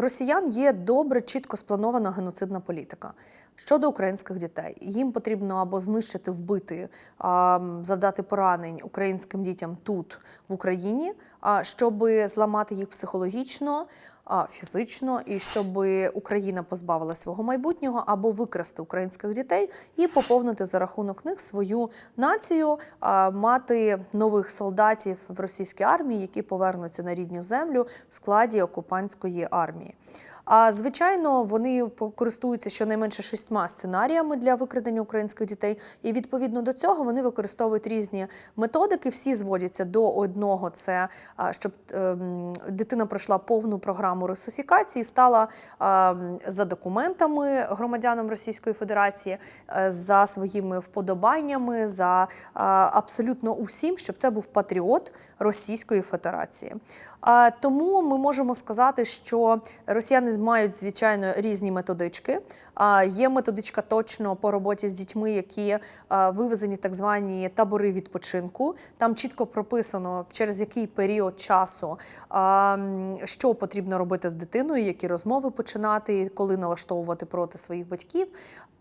росіян є добре, чітко спланована геноцидна політика. Щодо українських дітей, їм потрібно або знищити, вбити, завдати поранень українським дітям тут, в Україні, щоб зламати їх психологічно, фізично, і щоб Україна позбавила свого майбутнього, або викрасти українських дітей і поповнити за рахунок них свою націю, мати нових солдатів в російській армії, які повернуться на рідну землю в складі окупантської армії. А звичайно, вони користуються щонайменше шістьма сценаріями для викрадення українських дітей, і відповідно до цього вони використовують різні методики. Всі зводяться до одного: це щоб ем, дитина пройшла повну програму русифікації, стала ем, за документами громадянам Російської Федерації, е, за своїми вподобаннями, за абсолютно усім, щоб це був патріот Російської Федерації. Тому ми можемо сказати, що росіяни мають звичайно різні методички. А, Є методичка точно по роботі з дітьми, які вивезені в так звані табори відпочинку. Там чітко прописано, через який період часу що потрібно робити з дитиною, які розмови починати, коли налаштовувати проти своїх батьків.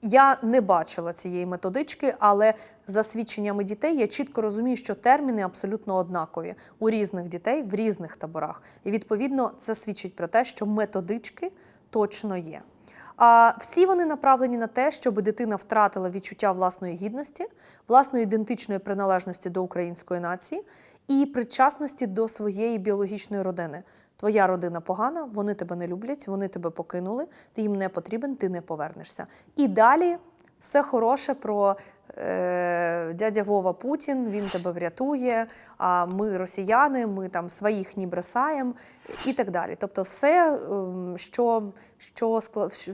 Я не бачила цієї методички, але за свідченнями дітей я чітко розумію, що терміни абсолютно однакові у різних дітей в різних таборах. І відповідно це свідчить про те, що методички точно є. А всі вони направлені на те, щоб дитина втратила відчуття власної гідності, власної ідентичної приналежності до української нації і причасності до своєї біологічної родини. Твоя родина погана, вони тебе не люблять, вони тебе покинули, ти їм не потрібен, ти не повернешся. І далі все хороше про е, дядя Вова Путін, він тебе врятує, а ми росіяни, ми там своїх не бросаємо і так далі. Тобто, все, ем, що, що,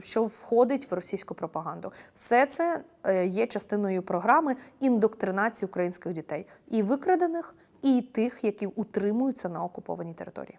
що входить в російську пропаганду, все це е, є частиною програми індоктринації українських дітей, і викрадених, і тих, які утримуються на окупованій території.